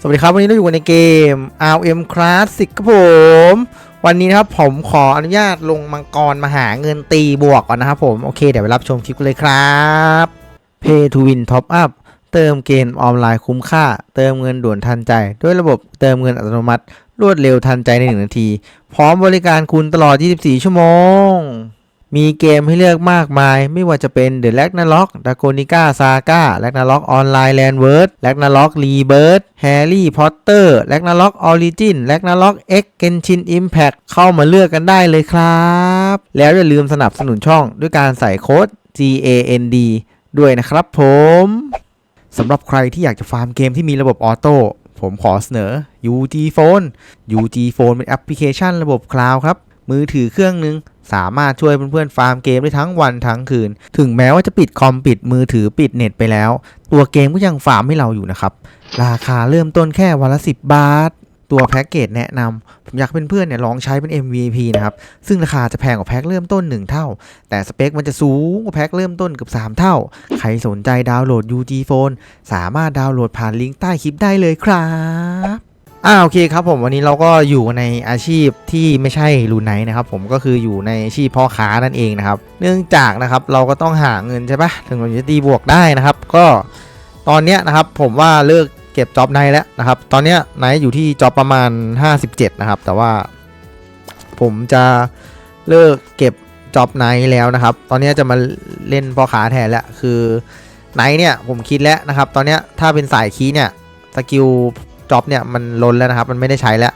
สวัสดีครับ วันนี้เราอยู่กันในเกม RM Classic ครับผม วันนี้นะครับผมขออนุญาตลงมังกรมาหาเงินตีบวกก่อนนะครับผม โอเค เดี๋ยวไปรับชมคลิปกันเลยครับ Pay to Win Top Up เติมเกมออนไลน์คุ้มค่า เติมเงินด่วนทันใจ ด้วยระบบเติมเงินอัตโนมัติ รวดเร็วทันใจใน 1 นาที พร้อมบริการคุณตลอด 24 ชั่วโมง มีเกมให้เลือกมากมาย ไม่ว่าจะเป็น The Ragnarok Dragonica Saga Ragnarok Online Landward Ragnarok Rebirth Harry Potter Ragnarok Origin Ragnarok X Genshin Impact เข้ามาเลือกกันได้เลยครับ แล้วอย่าลืมสนับสนุนช่องด้วยการใส่โค้ด GAND ด้วยนะครับผมสำหรับใครที่อยากจะฟาร์มเกมที่มีระบบออโต้ผมขอเสนอ UG Phone UG Phone เป็นแอปพลิเคชันระบบคลาวด์ครับ มือถือเครื่องหนึง สามารถช่วยเพื่อนๆฟาร์มเกมได้ทั้งวันทั้งคืน ถึงแม้ว่าจะปิดคอมปิดมือถือปิดเน็ตไปแล้ว ตัวเกมก็ยังฟาร์มให้เราอยู่นะครับ ราคาเริ่มต้นแค่วันละ 10 บาท ตัวแพ็กเกจแนะนำผมอยากให้เพื่อนๆเนี่ยลองใช้เป็น MVP นะครับ ซึ่งราคาจะแพงกว่าแพ็กเริ่มต้น 1 เท่า แต่สเปคมันจะสูงกว่าแพ็กเริ่มต้นเกือบ3 เท่า ใครสนใจดาวน์โหลด UG Phone สามารถดาวน์โหลดผ่านลิงก์ใต้คลิปได้เลยครับ อ่าโอเคครับผมวันนี้เราก็อยู่ในอาชีพที่ไม่ใช่รูไนนะครับผมก็คืออยู่ในอาชีพพ่อค้านั่นเองนะครับ เนื่องจากนะครับเราก็ต้องหาเงินใช่ปะถึงเราจะตีบวกได้นะครับ ก็ตอนเนี้ยนะครับผมว่าเลิกเก็บจ็อบไนแล้วนะครับ ตอนเนี้ยไนอยู่ที่จ็อบประมาณ 57 นะครับ แต่ว่าผมจะเลิกเก็บจ็อบไนแล้วนะครับ ตอนเนี้ยจะมาเล่นพ่อค้าแทนแล้วคือไนเนี่ยผมคิดแล้วนะครับ ตอนเนี้ยถ้าเป็นสายคีเนี่ยสกิล จ็อบเนี่ยมันล้นแล้วนะครับ มันไม่ได้ใช้แล้ว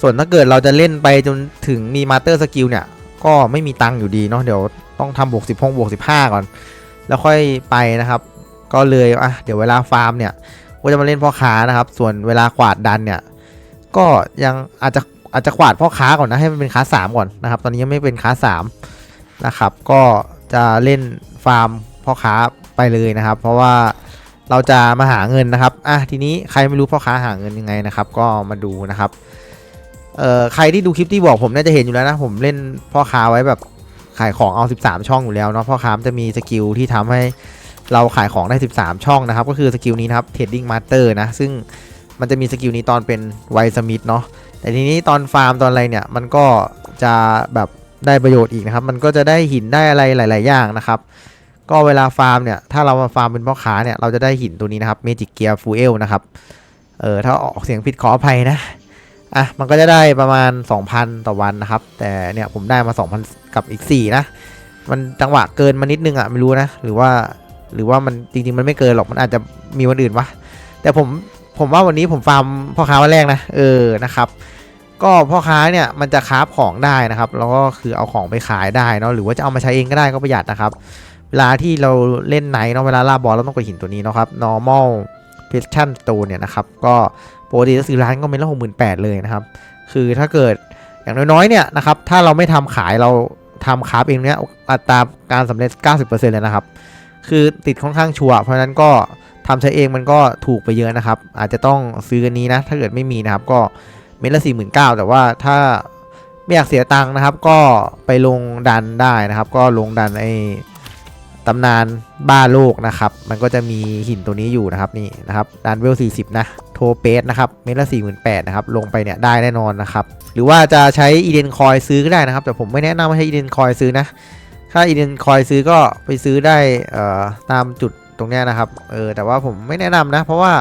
ส่วนถ้าเกิดเราจะเล่นไปจนถึงมีมาสเตอร์สกิลเนี่ย ก็ไม่มีตังค์อยู่ดีเนาะเดี๋ยวต้องทำบวกสิบหกบวกสิบห้าก่อน แล้วค่อยไปนะครับ ก็เลยอะเดี๋ยวเวลาฟาร์มเนี่ยก็จะมาเล่นพ่อค้านะครับ ส่วนเวลากวาดดันเนี่ย ก็ยังอาจจะอาจจะกวาดพ่อค้าก่อนนะให้มันเป็นค้าสามก่อนนะครับ ตอนนี้ยังไม่เป็นค้าสามนะครับ ก็จะเล่นฟาร์มพ่อค้าไปเลยนะครับ เพราะว่า เราจะมาหาเงินนะครับอะทีนี้ใครไม่รู้พ่อค้าหาเงินยังไงนะครับ ก็มาดูนะครับเอ่อใครที่ดูคลิปที่บอกผมน่าจะเห็นอยู่แล้วนะผมเล่นพ่อค้าไว้แบบขายของเอา 13 ช่องอยู่แล้วเนาะพ่อค้ามจะมีสกิลที่ทำให้เราขายของได้ 13 ช่องนะครับ ก็คือสกิลนี้นะครับ Trading Master นะ ซึ่งมันจะมีสกิลนี้ตอนเป็นไวสมิธเนาะแต่ทีนี้ตอนฟาร์มตอนอะไรเนี่ย มันก็จะแบบได้ประโยชน์อีกนะครับ มันก็จะได้หินได้อะไรหลาย ๆ อย่างนะครับ ก็เวลาฟาร์มเนี่ย ถ้าเรามาฟาร์มเป็นพ่อค้าเนี่ย เราจะได้หินตัวนี้นะครับ Magic Gear Fuel นะครับ เออถ้าออกเสียงผิดขออภัยนะ อะ มันก็จะได้ประมาณ 2,000 ต่อวันนะครับ แต่เนี่ยผมได้มา 2,000 กับอีก 4 นะ มันจังหวะเกินมานิดนึงอะไม่รู้นะ หรือว่า หรือว่ามันจริง ๆ มันไม่เกินหรอก มันอาจจะมีวันอื่นวะ แต่ผม ผมว่าวันนี้ผมฟาร์มพ่อค้าวันแรกนะ เออ นะครับก็พ่อค้าเนี่ยมันจะคราฟของได้นะครับ แล้วก็คือเอาของไปขายได้เนาะหรือว่าจะเอามาใช้เองก็ได้ก็ประหยัดนะครับ เวลาที่เราเล่นไหนเนาะเวลาล่าบอลเราต้องกดหินตัวนี้เนาะครับ normal piston stone เนี่ยนะครับ ก็ปกติถ้าซื้อร้านก็เป็นละหกหมื่นแปดเลยนะครับ คือถ้าเกิดอย่างน้อยๆเนี่ยนะครับ ถ้าเราไม่ทำขายเราทำคราฟเองเนี่ยอัตราการสำเร็จ 90%เลยนะครับ คือติดค่อนข้างชัวร์เพราะฉะนั้นก็ทำใช้เองมันก็ถูกไปเยอะนะครับ อาจจะต้องซื้อกันนี้นะ ถ้าเกิดไม่มีนะครับ ก็เม็ดละสี่หมื่นเก้าแต่ว่าถ้าไม่อยากเสียตังค์นะครับ ก็ไปลงดันได้นะครับ ก็ลงดันไอ ตำนานบ้าโลกนะครับ มันก็จะมีหินตัวนี้อยู่นะครับนี่นะครับดันเวล 40 นะ โทเปสนะครับเมตรละ4 8 0 0นะครับ ลงไปเนี่ยได้แน่นอนนะครับ หรือว่าจะใช้อีเดนคอยซื้อก็ได้นะครับ แต่ผมไม่แนะนำให้ใช้อีเดนคอยซื้อนะ ถ้าอีเดนคอยซื้อก็ไปซื้อได้เอ่อตามจุดตรงเนี้ยนะครับ เออ แต่ว่าผมไม่แนะนำนะ เพราะว่า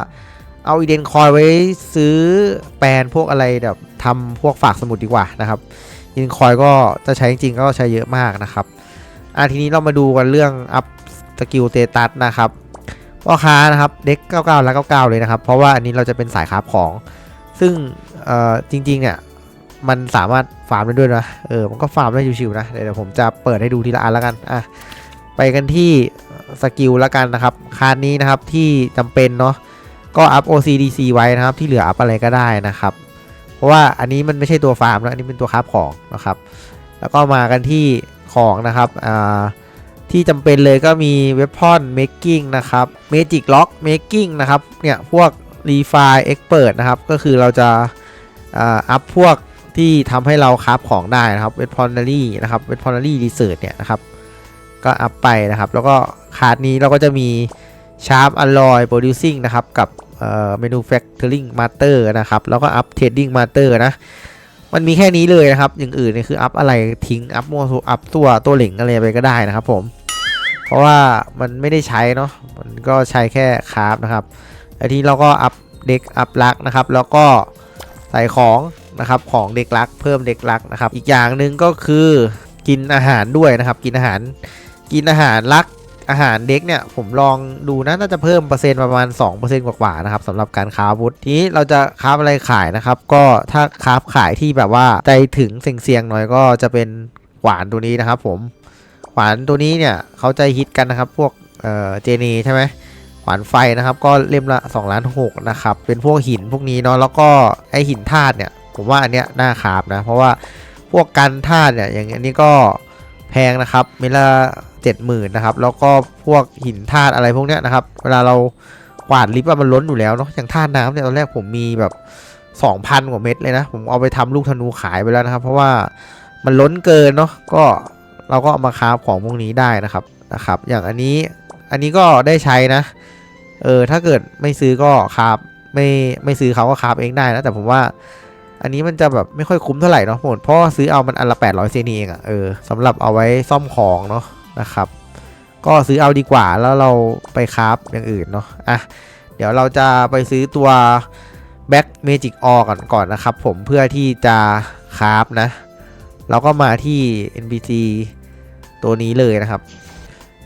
เอาอีเดนคอยไว้ซื้อแปลนพวกอะไรแบบทำพวกฝากสมุดดีกว่านะครับอีเดนคอยก็จะใช้จริงก็ใช้เยอะมากนะครับ อะทีนี้เรามาดูกันเรื่องอัพสกิลเตตัสนะครับพ่อค้านะครับเด็ก99และ99 เลยนะครับ เพราะว่าอันนี้เราจะเป็นสายคราฟของ ซึ่งเอ่อจริงๆเนี่ยมันสามารถฟาร์มได้ด้วยนะเออมันก็ฟาร์มได้ชิวๆนะเดี๋ยวผมจะเปิดให้ดูทีละอันแล้วกันอะไปกันที่สกิลแล้วกันนะครับคาร์ดนี้นะครับที่จำเป็นเนาะก็อัพ OCDC ไว้นะครับ ที่เหลืออัพอะไรก็ได้นะครับ เพราะว่าอันนี้มันไม่ใช่ตัวฟาร์มแล้วอันนี้เป็นตัวคราฟของนะครับ แล้วก็มากันที่ ของนะครับอ่าที่จำเป็นเลยก็มีเว็บพอน making นะครับ magic lock making นะครับเนี่ยพวก refine expert นะครับก็คือเราจะอ่าอัพพวกที่ทำให้เราคราฟของได้นะครับ w e p o n a r y นะครับ w e p o n a r y research เนี่ยนะครับก็อัพไปนะครับ แล้วก็คาร์ดนี้เราก็จะมี sharp alloy producing นะครับกับเอ่อ manufacturing master นะครับแล้วก็อัพ trading master นะ มันมีแค่นี้เลยนะครับ อย่างอื่นเนี่ยคืออัพอะไรทิ้งอัพมัวอัพตัวตัวเหลิงอะไรไปก็ได้นะครับผม เพราะว่ามันไม่ได้ใช้เนาะ มันก็ใช้แค่คราฟนะครับแล้วทีนี้เราก็อัพเด็กอัพลักนะครับ แล้วก็ใส่ของนะครับของเด็กลัก เพิ่มเด็กลักนะครับ อีกอย่างหนึ่งก็คือกินอาหารด้วยนะครับ กินอาหาร กินอาหารลัก อาหารเด็กเนี่ยผมลองดูนะน่าจะเพิ่มเปอร์เซ็นต์ประมาณ 2%กว่าๆนะครับสำหรับการค้าวุธทีนี้เราจะค้าอะไรขายนะครับ ก็ถ้าค้าขายที่แบบว่าใจถึงเสี่ยงๆหน่อยก็จะเป็นหวานตัวนี้นะครับผมขวานตัวนี้เนี่ยเขาจะฮิตกันนะครับพวกเออเจนีใช่ไหมขวานไฟนะครับก็เล่มละ2ล้านหกนะครับเป็นพวกหินพวกนี้เนาะแล้วก็ไอหินธาตุเนี่ยผมว่าอันเนี้ยน่าขาบนะเพราะว่าพวกกันธาตุเนี่ยอย่างอันนี้ก็แพงนะครับเมละ เจ็ดหมื่นนะครับแล้วก็พวกหินธาตุอะไรพวกเนี้ยนะครับเวลาเรากวาดลิฟต์มันล้นอยู่แล้วเนาะอย่างธาตุน้ำเนี่ยตอนแรกผมมีแบบ 2,000 กว่าเม็ดเลยนะ ผมเอาไปทำลูกธนูขายไปแล้วนะครับ เพราะว่ามันล้นเกินเนาะก็เราก็เอามาคราฟของพวกนี้ได้นะครับนะครับ อย่างอันนี้อันนี้ก็ได้ใช้นะเออถ้าเกิดไม่ซื้อก็คราฟไม่ไม่ซื้อเขาก็คราฟเองได้นะแต่ผมว่าอันนี้มันจะแบบไม่ค่อยคุ้มเท่าไหร่เนาะหมดเพราะซื้อเอามันอันละ800เซนีเองอะ่ะเออสำหรับเอาไว้ซ่อมของเนาะ นะครับ ก็ซื้อเอาดีกว่าแล้วเราไปคราฟอย่างอื่นเนาะอะเดี๋ยวเราจะไปซื้อตัวแบ็กเมจิกออก่อนก่อนนะครับ ผมเพื่อที่จะคราฟนะ เราก็มาที่ NPC ตัวนี้เลยนะครับ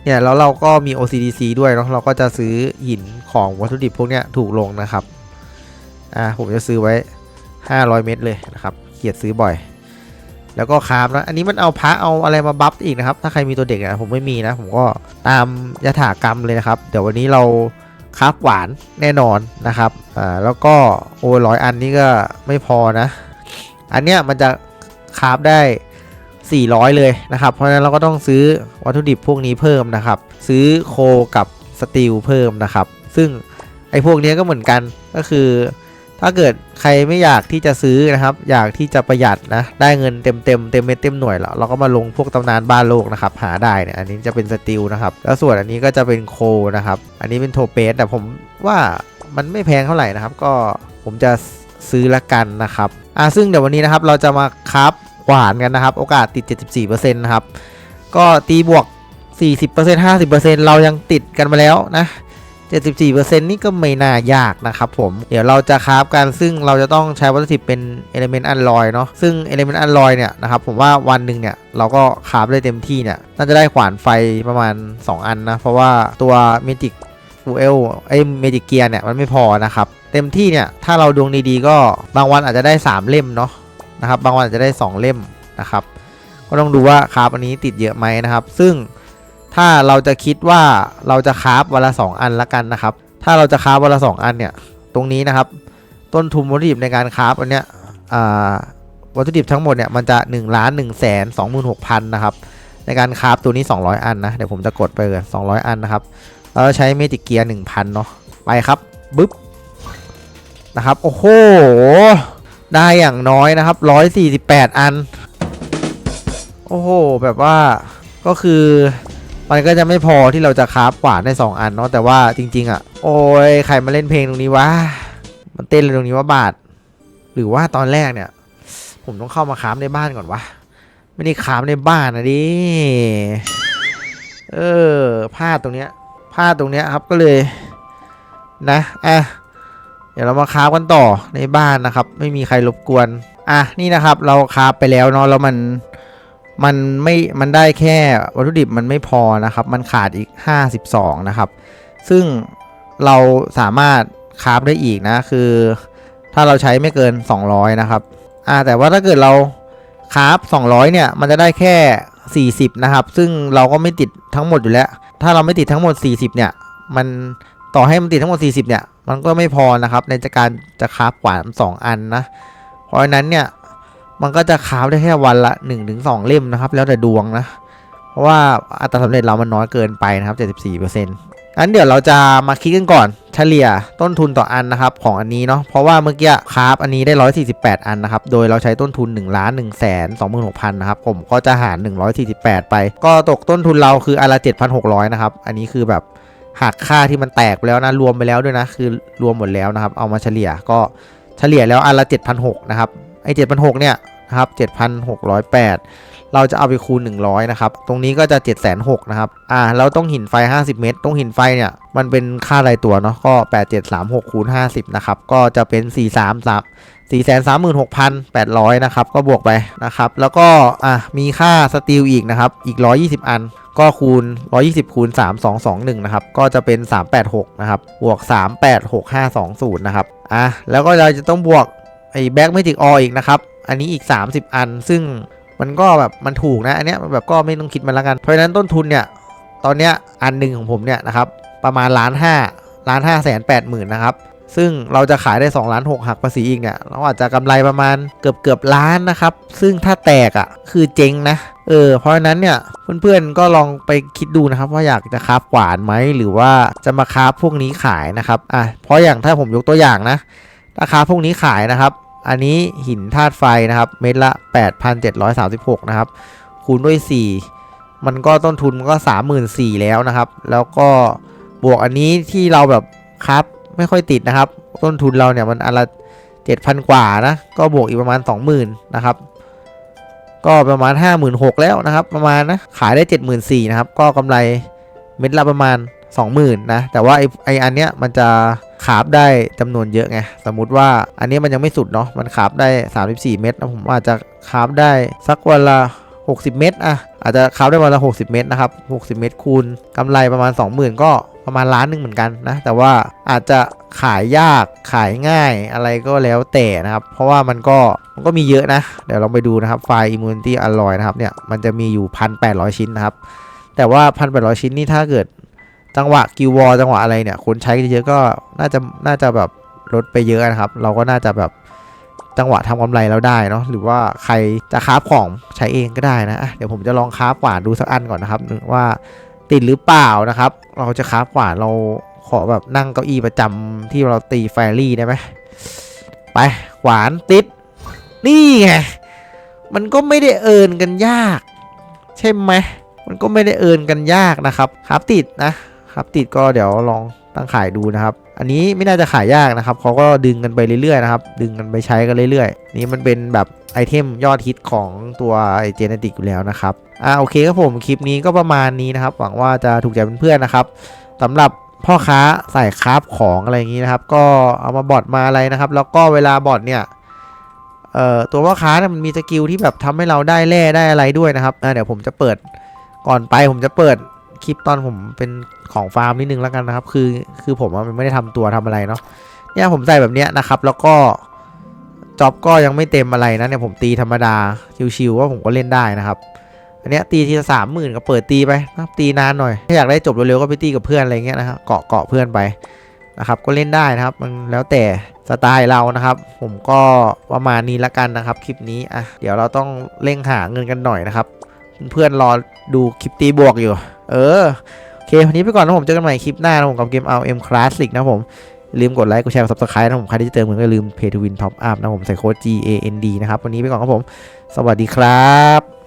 เนี่ยแล้วเราก็มี OCDC ด้วยเนาะเราก็จะซื้อหินของวัตถุดิบพวกเนี้ยถูกลงนะครับอ่าผมจะซื้อไว้ 500 เม็ดเลยนะครับเกียดซื้อบ่อย แล้วก็คราฟนะ อันนี้มันเอาพระเอาอะไรมาบัฟอีกนะครับ ถ้าใครมีตัวเด็กอะผมไม่มีนะ ผมก็ตามยถากรรมเลยนะครับ เดี๋ยววันนี้เราคราฟหวานแน่นอนนะครับ อ่า แล้วก็โอ้ร้อยอันนี้ก็ไม่พอนะ อันเนี้ยมันจะคราฟได้ 400 เลยนะครับ เพราะฉะนั้นเราก็ต้องซื้อวัตถุดิบพวกนี้เพิ่มนะครับ ซื้อโคกับสตีลเพิ่มนะครับ ซึ่งไอ้พวกนี้ก็เหมือนกัน ก็คือ ถ้าเกิดใครไม่อยากที่จะซื้อนะครับ อยากที่จะประหยัดนะ ได้เงินเต็มเต็มเต็มเม็ดเต็มหน่วยแล้วเราก็มาลงพวกตำนานบ้านโลกนะครับ หาได้เนี่ย อันนี้จะเป็นสตีลนะครับ แล้วส่วนอันนี้ก็จะเป็นโคนะครับ อันนี้เป็นโทเปสแต่ผมว่ามันไม่แพงเท่าไหร่นะครับ ก็ผมจะซื้อละกันนะครับ อะซึ่งเดี๋ยววันนี้นะครับเราจะมาคับหวานกันนะครับ โอกาสติด 74%นะครับ ก็ตีบวก 40% 50%เรายังติดกันมาแล้วนะ 74%นี่ก็ไม่น่ายากนะครับผม เดี๋ยวเราจะคราฟกันซึ่งเราจะต้องใช้วัตถุดิบเป็น Element Alloy เนาะซึ่ง Element Alloy เนี่ยนะครับผมว่าวันหนึ่งเนี่ยเราก็คราฟได้เต็มที่เนี่ยน่าจะได้ขวานไฟประมาณ 2 อันนะ เพราะว่าตัว Magic Fuel ไอ้ Magic Gear เนี่ยมันไม่พอนะครับเต็มที่เนี่ยถ้าเราดวงดีๆก็บางวันอาจจะได้ 3 เล่มเนาะนะครับบางวันอาจจะได้ 2 เล่มนะครับก็ต้องดูว่าคราฟอันนี้ติดเยอะไหมนะครับ ซึ่ง ถ้าเราจะคิดว่าเราจะคาฟวันละ 2 อันละกันนะครับ ถ้าเราจะคาฟวันละ 2 อันเนี่ย ตรงนี้นะครับ ต้นทุนวัตถุดิบในการคาฟอันเนี้ยอ่าวัตถุดิบทั้งหมดเนี่ยมันจะ1ล้าน1แสน26,000นะครับ ในการคาฟตัวนี้ 200 อันนะ เดี๋ยวผมจะกดไปเลย200 อันนะครับ เราใช้เมจิกเกียร์1,000 เนาะ ไปครับบึ๊บ นะครับ โอ้โห ได้อย่างน้อยนะครับ 148 อัน โอ้โห แบบว่าก็คือ มันก็จะไม่พอที่เราจะคราฟกวาดได้ 2 อันเนาะแต่ว่าจริง ๆอะ โอ้ยใครมาเล่นเพลงตรงนี้วะมันเต้นเลยตรงนี้ว่าบาท หรือว่าตอนแรกเนี่ย ผมต้องเข้ามาคราฟในบ้านก่อนวะไม่ได้คราฟในบ้านนะดิเออพลาดตรงเนี้ยพลาดตรงเนี้ยครับก็เลยนะอะเดี๋ยวเรามาคราฟกันต่อในบ้านนะครับ ไม่มีใครรบกวน อะนี่นะครับ เราคราฟไปแล้วเนาะแล้วมัน มันไม่มันได้แค่วัตถุดิบมันไม่พอนะครับ มันขาดอีก 52 นะครับ ซึ่งเราสามารถคราฟได้อีกนะคือ ถ้าเราใช้ไม่เกิน 200 นะครับอ่าแต่ว่าถ้าเกิดเราคราฟ200 เนี่ย มันจะได้แค่ 40 นะครับ ซึ่งเราก็ไม่ติดทั้งหมดอยู่แล้ว ถ้าเราไม่ติดทั้งหมด 40 เนี่ย มันต่อให้มันติดทั้งหมด 40 เนี่ย มันก็ไม่พอนะครับ ในการจะคราฟกว่า2อันนะ เพราะฉะนั้นเนี่ย มันก็จะคราฟได้แค่วันละ 1-2 เล่มนะครับ แล้วแต่ดวงนะ เพราะว่าอัตราสำเร็จเรามันน้อยเกินไปนะครับ 74%งั้นเดี๋ยวเราจะมาคิดกันก่อนเฉลี่ยต้นทุนต่ออันนะครับของอันนี้เนาะเพราะว่าเมื่อกี้คราฟอันนี้ได้ 148 อันนะครับโดยเราใช้ต้นทุน1ล้าน1แสน26,000นะครับผมก็จะหาร 148 ไป ก็ตกต้นทุนเราคืออันละ 7,600 นะครับ อันนี้คือแบบหักค่าที่มันแตกไปแล้วนะรวมไปแล้วด้วยนะ คือรวมหมดแล้วนะครับ เอามาเฉลี่ยก็เฉลี่ยแล้วอันละ7,600นะครับไอ้7,600เนี่ย นะครับ7,608 เราจะเอาไปคูณ 100 นะครับ ตรงนี้ก็จะ7,600นะครับ อ่า เราต้องหินไฟ 50 เมตร ตรงหินไฟเนี่ย มันเป็นค่ารายตัวเนาะ ก็ 8736คูณ50 นะครับ ก็จะเป็น 433 436,800 นะครับ ก็บวกไปนะครับ แล้วก็ อะ มีค่าสตีลอีกนะครับ อีก 120 อัน ก็คูณ 120 คูณ 3221 นะครับ ก็จะเป็น 386 นะครับ บวก 386520 นะครับ อะ แล้วก็เราจะต้องบวกไอ้แบ็กเมจิกออีกนะครับ อันนี้อีก 30 อัน ซึ่งมันก็แบบมันถูกนะ อันเนี้ยมันแบบก็ไม่ต้องคิดมันละกัน เพราะฉะนั้นต้นทุนเนี่ยตอนเนี้ยอันหนึ่งของผมเนี่ยนะครับประมาณล้านห้าล้านห้าแสนแปดหมื่นนะครับซึ่งเราจะขายได้2ล้านหกหักภาษีอีกเนี่ยเราอาจจะกำไรประมาณเกือบเกือบล้านนะครับ ซึ่งถ้าแตกอะ่ะคือเจ๊งนะเออเพราะฉะนั้นเนี่ยเพื่อนๆก็ลองไปคิดดูนะครับ ว่าอยากจะคาฟกวานไหมหรือว่าจะมาคาฟพวกนี้ขายนะครับอะเพราะอย่างถ้าผมยกตัวอย่างนะราคาพวกนี้ขายนะครับ อันนี้หินธาตุไฟนะครับ เม็ดละ 8,736 นะครับ คูณด้วย 4 มันก็ต้นทุนมันก็ 34,000แล้วนะครับ แล้วก็บวกอันนี้ที่เราแบบครับไม่ค่อยติดนะครับ ต้นทุนเราเนี่ยมันอันละ 7,000 กว่านะ ก็บวกอีกประมาณ 20,000 นะครับ ก็ประมาณ 56,000 แล้วนะครับ ประมาณนะ ขายได้ 74,000 นะครับ ก็กำไรเม็ดละประมาณ 20,000นะแต่ว่าไอไออันเนี้ยมันจะคาบได้จำนวนเยอะไงสมมุติว่าอันนี้มันยังไม่สุดเนาะมันคาบได้ 34 เม็ดนะผมอาจจะคาบได้สักวันละ60 เม็ดอะอาจจะคาบได้วันละ 60 เม็ดนะครับ60 เม็ดคูณกำไรประมาณ 20,000 ก็ประมาณล้านหนึ่งเหมือนกันนะแต่ว่าอาจจะขายยากขายง่ายอะไรก็แล้วแต่นะครับเพราะว่ามันก็มันก็มีเยอะนะ เดี๋ยวลองไปดูนะครับไฟล์ Immunity Alloy นะครับเนี่ยมันจะมีอยู่ 1,800 ชิ้นนะครับแต่ว่า 1,800 ชิ้นนี่ถ้าเกิด จังหวะกิววอจังหวะอะไรเนี่ยคนใช้เยอะก็น่าจะน่าจะแบบลดไปเยอะนะครับ เราก็น่าจะแบบจังหวะทำกำไรเราได้เนาะหรือว่าใครจะคราฟของใช้เองก็ได้นะเดี๋ยวผมจะลองคราฟกวานดูสักอันก่อนนะครับว่าติดหรือเปล่านะครับ เราจะคราฟกวานเราขอแบบนั่งเก้าอี้ประจำที่เราตีแฟรี่ได้ไหมไปขวานติดนี่ไงมันก็ไม่ได้เอินกันยาก ใช่ไหมมันก็ไม่ได้เอินกันยากนะครับครับติดนะ ครับติดก็เดี๋ยวลองตั้งขายดูนะครับ อันนี้ไม่น่าจะขายยากนะครับเขาก็ดึงกันไปเรื่อยๆนะครับ ดึงกันไปใช้กันเรื่อยๆ นี่มันเป็นแบบไอเทมยอดฮิตของตัวไอเจเนติกอยู่แล้วนะครับ อ่าโอเคครับผม คลิปนี้ก็ประมาณนี้นะครับ หวังว่าจะถูกใจเพื่อนๆนะครับสำหรับพ่อค้าใส่คราฟของอะไรอย่างนี้นะครับ ก็เอามาบอดมาอะไรนะครับ แล้วก็เวลาบอดเนี่ยเอ่อตัวพ่อค้าเนี่ยมันมีสกิลที่แบบทำให้เราได้แร่ได้อะไรด้วยนะครับอ่าเดี๋ยวผมจะเปิดก่อนไปผมจะเปิด คลิปตอนผมเป็นของฟาร์มนิดนึงแล้วกันนะครับ คือคือผมอะมันไม่ได้ทำตัวทำอะไรเนาะเนี่ยผมใส่แบบเนี้ยนะครับ แล้วก็จ็อบก็ยังไม่เต็มอะไรนะเนี่ยผมตีธรรมดาชิวๆว่าผมก็เล่นได้นะครับอันเนี้ยตีทีละสามหมื่นก็เปิดตีไปนะตีนานหน่อยถ้าอยากได้จบเร็วๆก็ไปตีกับเพื่อนอะไรเงี้ยนะครับเกาะเกาะเพื่อนไปนะครับ ก็เล่นได้นะครับ มันแล้วแต่สไตล์เรานะครับ ผมก็ประมาณนี้ละกันนะครับ คลิปนี้อะเดี๋ยวเราต้องเร่งหาเงินกันหน่อยนะครับ เพื่อนรอดูคลิปตีบวกอยู่ เออ โอเค วันนี้ไปก่อนนะผมเจอกันใหม่คลิปหน้านะผมกับเกมเอาเอ็มคลาสสิกนะผมลืมกดไลค์กดแชร์กดซับสไครต์นะผมใครที่จะเติมเงินก็ลืมเพย์ทูวินท็อปอัพนะผมใส่โค้ด G A N D นะครับ วันนี้ไปก่อนครับผม สวัสดีครับ